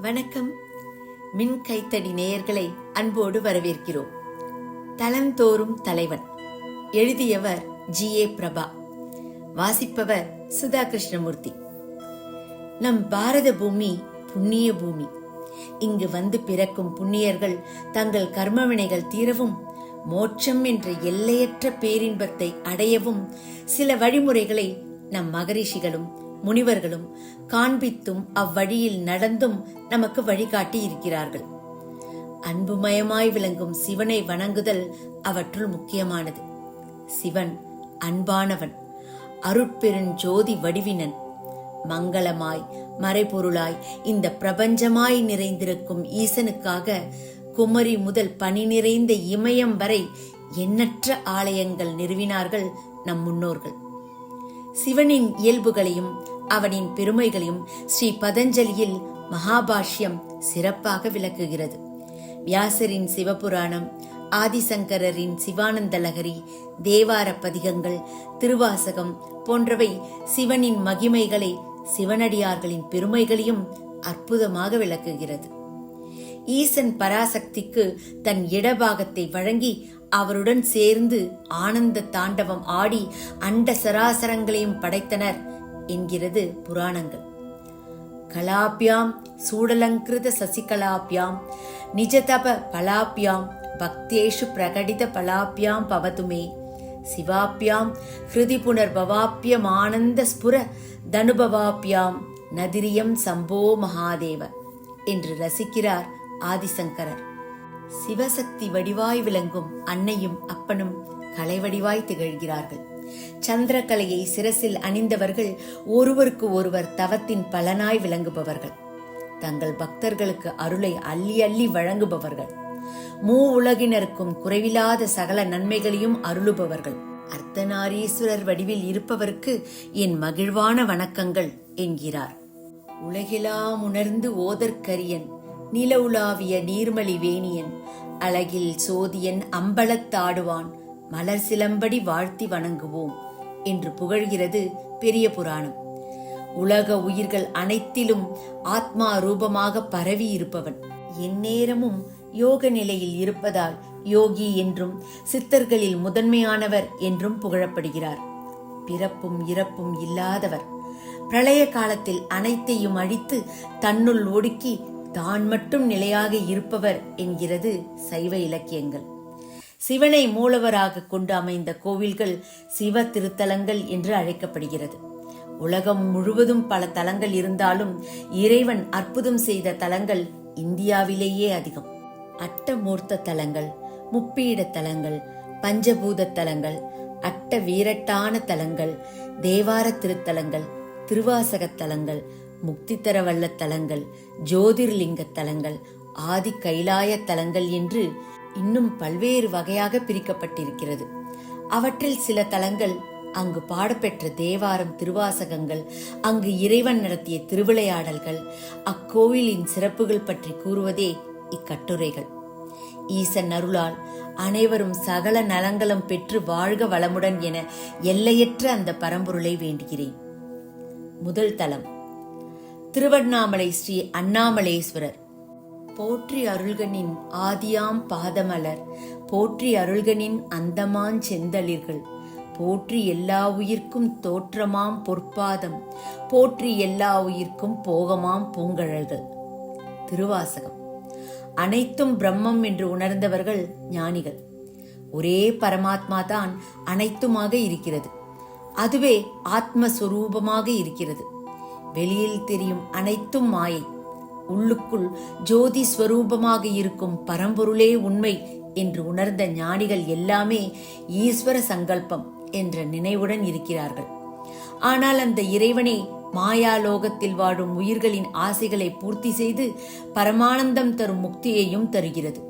வணக்கம். மின் கைத்தடி நேயர்களை அன்போடு வரவேற்கிறோம். தளந்தோறும் தலைவன். எழுதியவர் ஜி. ஏ. பிரபா. வாசிப்பவர் சுதா கிருஷ்ணமூர்த்தி நம் பாரத பூமி புண்ணிய பூமி. இங்கு வந்து பிறக்கும் புண்ணியர்கள் தங்கள் கர்மவினைகள் தீரவும் மோட்சம் என்ற எல்லையற்ற பேரின்பத்தை அடையவும் சில வழிமுறைகளை நம் மகரிஷிகளும் முனிவர்களும் காண்பித்தும் அவ்வழியில் நடந்தும் நமக்கு வழிகாட்டி இருக்கிறார்கள். அன்புமயமாய் விளங்கும் சிவனை வணங்குதல் அவற்றுள் முக்கியமானது. சிவன் அன்பானவன் அருட்பெருஞ்சோதி வடிவினன். மங்களமாய் மறைபொருளாய் இந்த பிரபஞ்சமாய் நிறைந்திருக்கும் ஈசனுக்காக குமரி முதல் பனி நிறைந்த இமயம் வரை எண்ணற்ற ஆலயங்கள் நிறுவினார்கள் நம் முன்னோர்கள். சிவனின் இயல்புகளையும் அவனின் பெருமைகளையும் ஸ்ரீ பதஞ்சலியில் மகாபாஷ்யம் சிறப்பாக விளக்குகிறது. வியாசரின் சிவபுராணம் ஆதிசங்கரரின் சிவானந்த லகரி தேவார பதிகங்கள் திருவாசகம் போன்றவை சிவனின் மகிமைகளை சிவனடியார்களின் பெருமைகளையும் அற்புதமாக விளக்குகிறது. ஈசன் பராசக்திக்கு தன் இடபாகத்தை வழங்கி அவருடன் சேர்ந்து ஆனந்த தாண்டவம் ஆடி அண்ட சராசரங்களையும் படைத்தனர். என்கிறது புராணங்கள். கலாபியாம் சூடலங்கிருத சசிகலாபியாம் நிஜதப பலாபியாம் பக்தேஷு பிரகடித பலாபியாம் பவதுமே சிவாபியாம் ஹிருதி புனர்பவாப்பியம் ஆனந்த ஸ்புர தனுபவாபியாம் நதிரியம் சம்போ மகாதேவ என்று ரசிக்கிறார் ஆதிசங்கரர். சிவசக்தி வடிவாய் விளங்கும் அன்னையும் அப்பனும் கலைவடிவாய் திகழ்கிறார்கள். சந்திரகலையை சிரசில் அணிந்தவர்கள் ஒருவருக்கு ஒருவர் தவத்தின் பலனாய் விளங்குபவர்கள். தங்கள் பக்தர்களுக்கு அருளை அள்ளி அள்ளி வழங்குபவர்கள். மூ உலகினருக்கும் குறைவில்லாத சகல நன்மைகளையும் அருளுபவர்கள். அர்த்தநாரீஸ்வரர் வடிவில் இருப்பவருக்கு என் மகிழ்வான வணக்கங்கள் என்கிறார். உலகெலாம் உணர்ந்து ஓதற்கரியன் நில உலாவிய நீர்மலி வேணியன் அழகில் சோதியன் அம்பலத்தாடுவான் மலர் சிலம்படி வாழ்த்தி வணங்குவோம் என்று புகழ்கிறது பெரிய புராணம். உலக உயிர்கள் அனைத்திலும் ஆத்மா ரூபமாக பரவி இருப்பவன். எந்நேரமும் யோக நிலையில் இருப்பதால் யோகி என்றும் சித்தர்களில் முதன்மையானவர் என்றும் புகழப்படுகிறார். பிறப்பும் இறப்பும் இல்லாதவர் பிரளய காலத்தில் அனைத்தையும் அழித்து தன்னுள் ஒடுக்கி தான் மட்டும் நிலையாக இருப்பவர் என்கிறது சைவ இலக்கியங்கள். சிவனை மூலவராக கொண்டு அமைந்த கோவில்கள் சிவ திருத்தலங்கள் என்று அழைக்கப்படுகிறது. உலகம் முழுவதும் பல தலங்கள் இருந்தாலும் இறைவன் அற்புதம் செய்த தலங்கள் இந்தியாவிலேயே அதிகம். அட்டமூர்த்த தலங்கள் முப்பீட தலங்கள் பஞ்சபூத தலங்கள் அட்ட வீரட்டான தலங்கள் தேவார திருத்தலங்கள் திருவாசக தலங்கள் முக்தி தரவல்ல தலங்கள் ஜோதிர்லிங்க தலங்கள் ஆதி கைலாய தலங்கள் என்று இன்னும் பல்வேறு வகையாக பிரிக்கப்பட்டிருக்கிறது. அவற்றில் சில தலங்கள் அங்கு பாடப்பெற்ற தேவாரம் திருவாசகங்கள் அங்கு இறைவன் நடத்திய திருவிளையாடல்கள் அக்கோவிலின் சிறப்புகள் பற்றி கூறுவதே இக்கட்டுரைகள். ஈசன் அருளால் அனைவரும் சகல நலங்களும் பெற்று வாழ்க வளமுடன் என எல்லையற்ற அந்த பரம்பொருளை வேண்டுகிறேன். முதல் தலம். திருவண்ணாமலை ஸ்ரீ அண்ணாமலேஸ்வரர். போற்றி அருள்கனின் ஆதியாம் பாதமலர். போற்றி அருள்கனின் அந்தமான் செந்தளிர்கள். போற்றி எல்லா உயிர்க்கும் தோற்றமாம் பொற்பாதம். போற்றி எல்லா உயிர்க்கும் போகமாம் பூங்கழல்கள். திருவாசகம். அனைத்தும் பிரம்மம் என்று உணர்ந்தவர்கள் ஞானிகள். ஒரே பரமாத்மா தான் அனைத்துமாக இருக்கிறது. அதுவே ஆத்மஸ்வரூபமாக இருக்கிறது. வெளியில் தெரியும் அனைத்தும் மாயை. உள்ளுக்குள் ஜோதி ஸ்வரூபமாக இருக்கும் பரம்பொருளே உண்மை என்று உணர்ந்த ஞானிகள் எல்லாமே ஈஸ்வர சங்கல்பம் என்ற நினைவுடன் இருக்கிறார்கள். ஆனால் அந்த இறைவனே மாயாலோகத்தில் வாழும் உயிர்களின் ஆசைகளை பூர்த்தி செய்து பரமானந்தம் தரும் முக்தியையும் தருகிறது.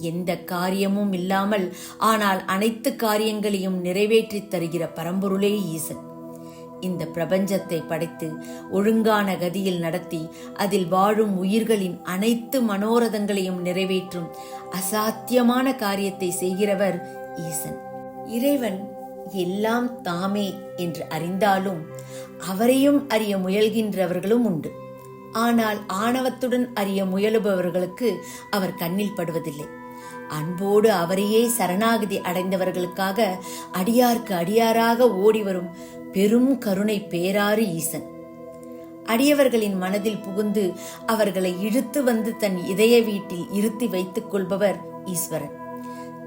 எந்த காரியமும் இல்லாமல் ஆனால் அனைத்து காரியங்களையும் நிறைவேற்றித் தருகிற பரம்பொருளே ஈசன். இந்த பிரபஞ்சத்தை படைத்து ஒழுங்கான கதியில் நடத்தி அதில் வாழும் உயிர்களின் அனைத்து மனோரதங்களையும் நிறைவேற்றும் அசாத்தியமான காரியத்தை செய்கிறவர் ஈசன். இறைவன் எல்லாம் தாமே என்று அறிந்தாலும் அவரையும் அறிய முயல்கின்றவர்களும் உண்டு. ஆனால் ஆணவத்துடன் அறிய முயலுபவர்களுக்கு அவர் கண்ணில் படுவதில்லை. அன்போடு அவரையே சரணாகதி அடைந்தவர்களுக்காக அடியார்க்கு அடியாராக ஓடி வரும் பெரும் கருணை பேராறு ஈசன். அடியவர்களின் மனதில் புகுந்து அவர்களை இழுத்து வந்து தன் இதய வீட்டில் இருத்தி வைத்துக் கொள்பவர் ஈஸ்வரன்.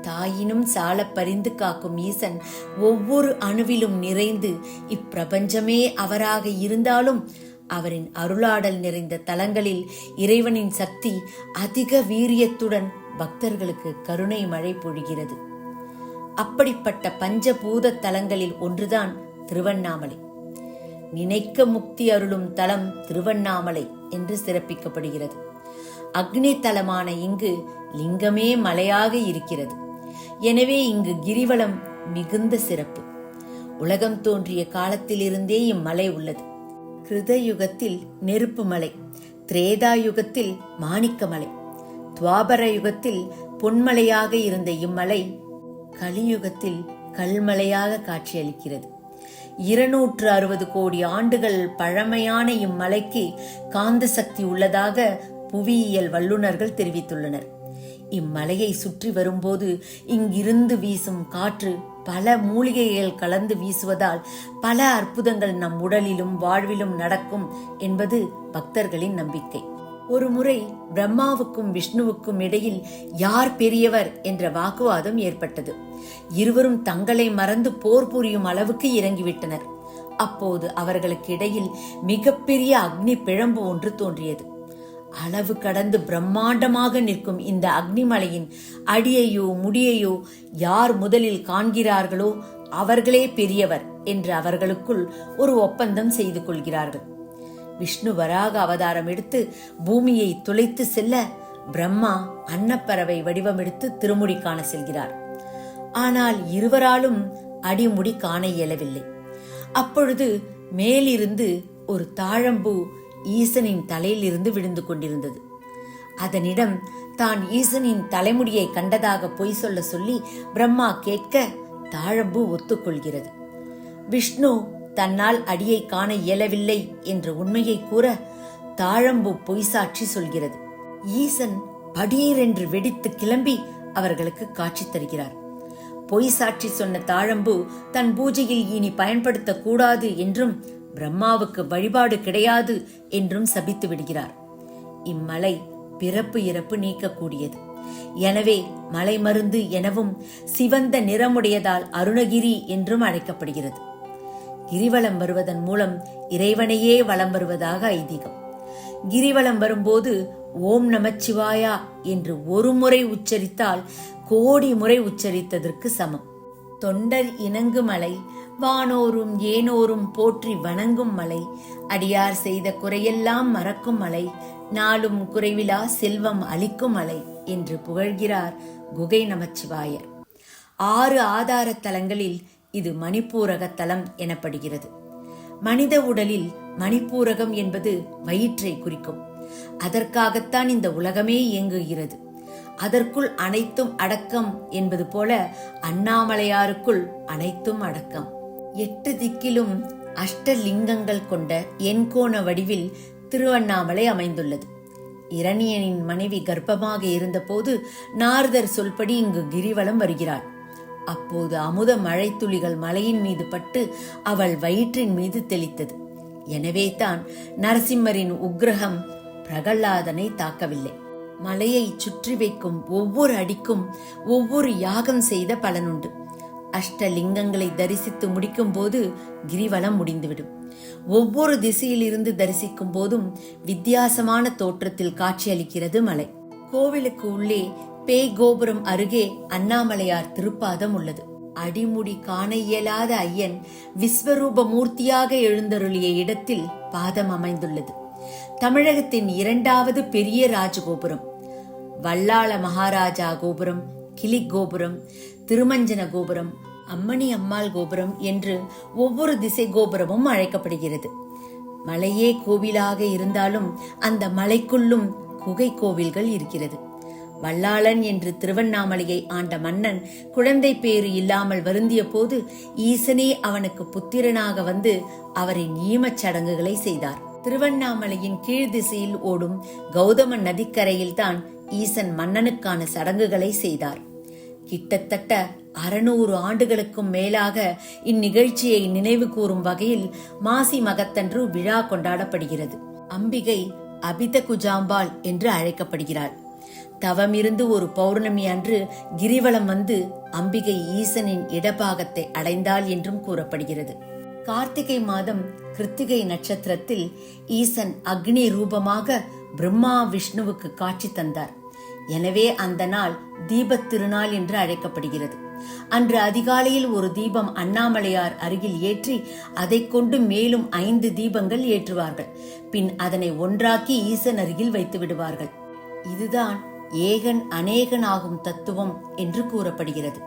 தாயினும் சால பரிந்து காக்கும் ஈசன் ஒவ்வொரு அணுவிலும் நிறைந்து இப்பிரபஞ்சமே அவராக இருந்தாலும் அவரின் அருளாடல் நிறைந்த தலங்களில் இறைவனின் சக்தி அதிக வீரியத்துடன் பக்தர்களுக்கு கருணை மழை பொழிகிறது. அப்படிப்பட்ட பஞ்சபூத தலங்களில் ஒன்றுதான் திருவண்ணாமலை. நினைக்க முக்தி அருளும் தலம் திருவண்ணாமலை என்று சிறப்பிக்கப்படுகிறது. அக்னி தலமான இங்கு லிங்கமே மலையாக இருக்கிறது. எனவே இங்கு கிரிவலம் மிகுந்த சிறப்பு. உலகம் தோன்றிய காலத்திலிருந்தே இம்மலை உள்ளது. கிருத யுகத்தில் நெருப்பு மலை திரேதா யுகத்தில் மாணிக்க மலை துவாபர யுகத்தில் பொன்மலையாக இருந்த இம்மலை கலியுகத்தில் கல்மலையாக காட்சியளிக்கிறது. இருநூற்று அறுபது கோடி ஆண்டுகள் பழமையான இம்மலைக்கு காந்த சக்தி உள்ளதாக புவியியல் வல்லுநர்கள் தெரிவித்துள்ளனர். இம்மலையை சுற்றி வரும்போது இங்கிருந்து வீசும் காற்று பல மூலிகைகள் கலந்து வீசுவதால் பல அற்புதங்கள் நம் உடலிலும் வாழ்விலும் நடக்கும் என்பது பக்தர்களின் நம்பிக்கை. ஒரு முறை பிரம்மாவுக்கும் விஷ்ணுவுக்கும் இடையில் யார் பெரியவர் என்ற வாக்குவாதம் ஏற்பட்டது. இருவரும் தங்களை மறந்து போர் புரியும் அளவுக்கு இறங்கிவிட்டனர். அப்போது அவர்களுக்கு இடையில் மிகப்பெரிய அக்னி பிழம்பு ஒன்று தோன்றியது. அளவு கடந்து பிரம்மாண்டமாக நிற்கும் இந்த அக்னிமலையின் அடியையோ முடியையோ யார் முதலில் காண்கிறார்களோ அவர்களே பெரியவர் என்று அவர்களுக்குள் ஒரு ஒப்பந்தம் செய்து கொள்கிறார்கள். விஷ்ணு வராக அவதாரம் எடுத்து பூமியை துளைத்து செல்ல பிரம்மா அன்னப்பறவை வடிவமெடுத்து திருமுடி காண செல்கிறார். ஆனால் இருவராலும் அடிமுடி காண இயலவில்லை. அப்பொழுது மேலிருந்து ஒரு தாழம்பூ ஈசனின் தலையிலிருந்து விழுந்து கொண்டிருந்தது. அதனிடம் தான் ஈசனின் தலைமுடியை கண்டதாக பொய் சொல்ல சொல்லி பிரம்மா கேட்க தாழம்பூ ஒத்துக்கொள்கிறது. விஷ்ணு தன்னால் அடியை காண இயலவில்லை என்ற உண்மையை கூற தாழம்பு பொய் சாட்சி சொல்கிறது. ஈசன் படீரென்று வெடித்து கிளம்பி அவர்களுக்கு காட்சி தருகிறார். பொய் சாட்சி சொன்ன தாழம்பு தன் பூஜையில் இனி பயன்படுத்தக்கூடாது என்றும் பிரம்மாவுக்கு வழிபாடு கிடையாது என்றும் சபித்து விடுகிறார். இம்மலை பிறப்பு இறப்பு நீக்கக்கூடியது. எனவே மலை மருந்து எனவும் சிவந்த நிறமுடையதால் அருணகிரி என்றும் அழைக்கப்படுகிறது. கிரிவலம் வருவதன் மூலம் இறைவனையே வலம் வருவதாக ஐதீகம். கிரிவலம் வரும்போது ஓம் நமச்சிவாயா என்று ஒரு முறை உச்சரித்தால் கோடி முறை உச்சரித்ததற்கு சமம். தொண்டர் இணங்கு மலை வானோரும் ஏனோரும் போற்றி வணங்கும் மலை அடியார் செய்த குறையெல்லாம் மறக்கும் மலை நாளும் குறைவிலா செல்வம் அளிக்கும் மலை என்று புகழ்கிறார் குகை நமச்சிவாயர். ஆறு ஆதார தலங்களில் இது மணிப்பூரக தலம் எனப்படுகிறது. மனித உடலில் மணிப்பூரகம் என்பது வயிற்றை குறிக்கும். அதற்காகத்தான் இந்த உலகமே இயங்குகிறது. அதற்குள் அனைத்தும் அடக்கம் என்பது போல அண்ணாமலையாருக்குள் அனைத்தும் அடக்கம். எட்டு திக்கிலும் அஷ்டலிங்கங்கள் கொண்ட எண்கோண வடிவில் திருவண்ணாமலை அமைந்துள்ளது. இரணியனின் மனைவி கர்ப்பமாக இருந்தபோது நாரதர் சொல்படி இங்கு கிரிவலம் வருகிறாள் அப்போது அமுத மழைத்துளிகள் மலையின் மீது பட்டு அவள் வயிற்றின் மீது தெளித்தது. எனவே தான் நரசிம்மரின் உக்கிரகம் பிரகல்லாதனை தாக்கவில்லை. மலையை சுற்றி வைக்கும் ஒவ்வொரு அடிக்கும் ஒவ்வொரு யாகம் செய்த பலனுண்டு. அஷ்டலிங்கங்களை தரிசித்து முடிக்கும் போது கிரிவலம் முடிந்துவிடும். ஒவ்வொரு திசையிலிருந்து தரிசிக்கும் போதும் வித்தியாசமான தோற்றத்தில் காட்சியளிக்கிறது மலை. கோவிலுக்கு உள்ளே பேய் கோபுரம் அருகே அண்ணாமலையார் திருப்பாதம் உள்ளது. அடிமுடி காண இயலாத ஐயன் விஸ்வரூப மூர்த்தியாக எழுந்தருளிய இடத்தில் பாதம் அமைந்துள்ளது. தமிழகத்தின் இரண்டாவது பெரிய ராஜகோபுரம். வல்லாள மகாராஜா கோபுரம் கிளி கோபுரம் திருமஞ்சன கோபுரம் அம்மணி அம்மாள் கோபுரம் என்று ஒவ்வொரு திசை கோபுரமும் அழைக்கப்படுகிறது. மலையே கோவிலாக இருந்தாலும் அந்த மலைக்குள்ளும் குகை கோவில்கள் இருக்கிறது. வல்லாளன் என்று திருவண்ணாமலையை ஆண்ட மன்னன் குழந்தை பேறு இல்லாமல் வருந்திய போது ஈசனே அவனுக்கு புத்திரனாக வந்து அவரின் ஈமச் சடங்குகளை செய்தார். திருவண்ணாமலையின் கீழ் திசையில் ஓடும் கௌதம நதிக்கரையில்தான் ஈசன் மன்னனுக்கான சடங்குகளை செய்தார். கிட்டத்தட்ட அறுநூறு ஆண்டுகளுக்கும் மேலாக இந்நிகழ்ச்சியை நினைவு கூறும் வகையில் மாசி மகத்தன்று விழா கொண்டாடப்படுகிறது. அம்பிகை அபித குஜாம்பாள் என்று அழைக்கப்படுகிறாள். தவமிருந்து ஒரு பௌர்ணமி அன்று கிரிவலம் வந்து அம்பிகை ஈசனின் இடபாகத்தை அடைந்தாள் என்றும் கூறப்படுகிறது. கார்த்திகை மாதம் கிருத்திகை நட்சத்திரத்தில் ஈசன் அக்னி ரூபமாக பிரம்மா விஷ்ணுவுக்கு காட்சி தந்தார். எனவே அந்த நாள் தீபத் திருநாள் என்று அழைக்கப்படுகிறது. அன்று அதிகாலையில் ஒரு தீபம் அண்ணாமலையார் அருகில் ஏற்றி அதைக் கொண்டு மேலும் ஐந்து தீபங்கள் ஏற்றுவார்கள். பின் அதனை ஒன்றாக்கி ஈசன் அருகில் வைத்து விடுவார்கள் இதுதான் ஏகன் அநேகனாகும் தத்துவம் என்று கூறப்படுகிறது.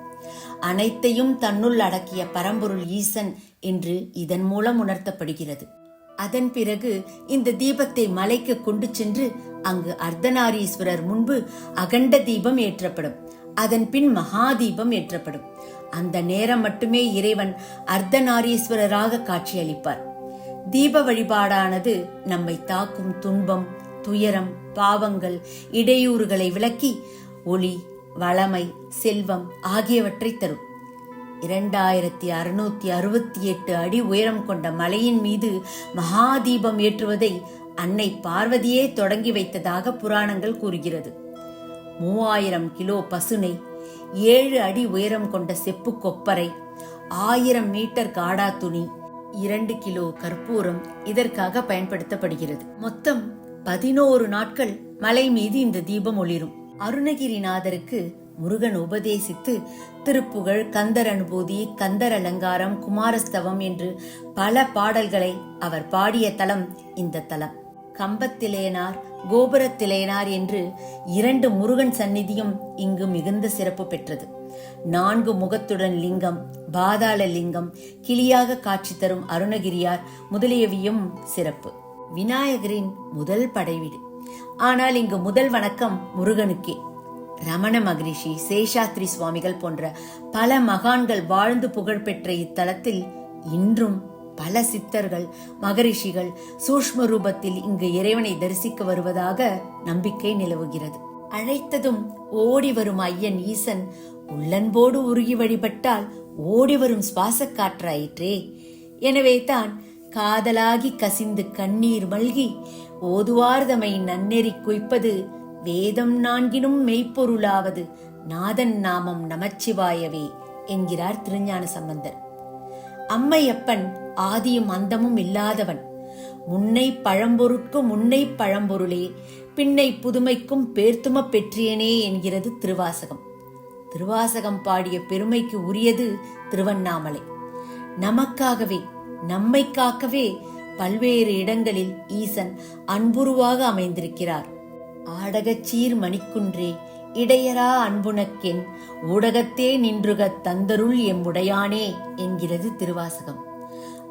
அனைத்தையும் தன்னுள் அடக்கிய பரம்பொருள் ஈசன் என்று இதன் மூலம் உணர்த்தப்படுகிறது. அதன் பிறகு இந்த தீபத்தை மலைக்கு கொண்டு சென்று அங்கு அர்த்தநாரீஸ்வரர் முன்பு அகண்ட தீபம் ஏற்றப்படும். அதன் பின் மகா தீபம் ஏற்றப்படும். அந்த நேரம் மட்டுமே இறைவன் அர்த்தநாரீஸ்வரராக காட்சியளிப்பார். தீப வழிபாடானது நம்மை தாக்கும் துன்பம் துயரம் பாவங்கள் இடையூறுகளை விலக்கி ஒளி வளமை செல்வம் ஆகியவற்றை தரும். இரண்டாயிரத்தி அறுநூத்தி அறுபத்தி எட்டு அடி உயரம் கொண்ட மலையின் மீது மகாதீபம் ஏற்றுவதை அன்னை பார்வதியே தொடங்கி வைத்ததாக புராணங்கள் கூறுகிறது. மூவாயிரம் கிலோ பசுனை ஏழு அடி உயரம் கொண்ட செப்பு கொப்பரை ஆயிரம் மீட்டர் காடா துணி இரண்டு கிலோ கற்பூரம் இதற்காக பயன்படுத்தப்படுகிறது. மொத்தம் பதினோரு நாட்கள் மலை மீது இந்த தீபம் ஒளிரும். அருணகிரிநாதருக்கு முருகன் உபதேசித்து திருப்புகழ் கந்தர் அனுபூதி கந்தர் அலங்காரம் குமாரஸ்தவம் என்று பல பாடல்களை அவர் பாடிய தலம் இந்த தலம். கம்பத்திலேனார் கோபுரத்திலேனார் என்று இரண்டு முருகன் சந்நிதியும் இங்கு மிகுந்த சிறப்பு பெற்றது. நான்கு முகத்துடன் லிங்கம் பாதாள லிங்கம் கிளியாக காட்சி தரும் அருணகிரியார் முதலியவையும் சிறப்பு. விநாயகரின் முதல் படைவீடு ஆனால் இங்கு முதல் வணக்கம் முருகனுக்கே. ரமண மகரிஷி சேஷாத்ரி சுவாமிகள் போன்ற பல மகான்கள் வாழ்ந்து புகழ்பெற்ற இத்தலத்தில் இன்றும் பல சித்தர்கள் மகரிஷிகள் சூஷ்ம ரூபத்தில் இங்கு இறைவனை தரிசிக்க வருவதாக நம்பிக்கை நிலவுகிறது. அழைத்ததும் ஓடி வரும் ஐயன் ஈசன் உள்ளன்போடு உருகி வழிபட்டால் ஓடி வரும் சுவாச காற்றாயிற்றே. எனவே தான் காதலாகி கசிந்து கண்ணீர் மல்கி ஓதுவார்தமை நன்னெறி குய்ப்பது வேதம் நான்கினும் மெய்ப்பொருளாவது நாதன் நாமம் நமச்சிவாயவே என்கிறார் திருஞான சம்பந்தர். அம்மையப்பன் ஆதியும் அந்தமும் இல்லாதவன். முன்னை பழம்பொருட்கு முன்னை பழம்பொருளே பின்னை புதுமைக்கும் பேர்த்தும பெற்றியனே என்கிறது திருவாசகம். திருவாசகம் பாடிய பெருமைக்கு உரியது திருவண்ணாமலை. நமக்காகவே நம்மை காக்கவே பல்வேறு இடங்களில் ஈசன் அன்புருவாக அமைந்திருக்கிறார். ஆடகச்சீர் மணிக்குன்றே இடையரா அன்புனக்கென் ஊடகத்தே நின்றுகத் தந்தருள் எம்முடையானே என்கிறது திருவாசகம்.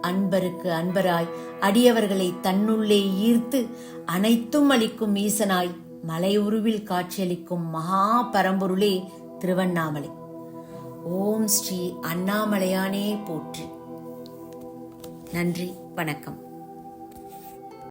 அன்பருக்கு அன்பராய் அடியவர்களை தன்னுள்ளே ஈர்த்து அனைத்தும் அளிக்கும் ஈசனாய் மலை உருவில் காட்சியளிக்கும் மகா பரம்பொருளே திருவண்ணாமலை. ஓம் ஸ்ரீ அண்ணாமலையானே போற்றி. நன்றி வணக்கம்.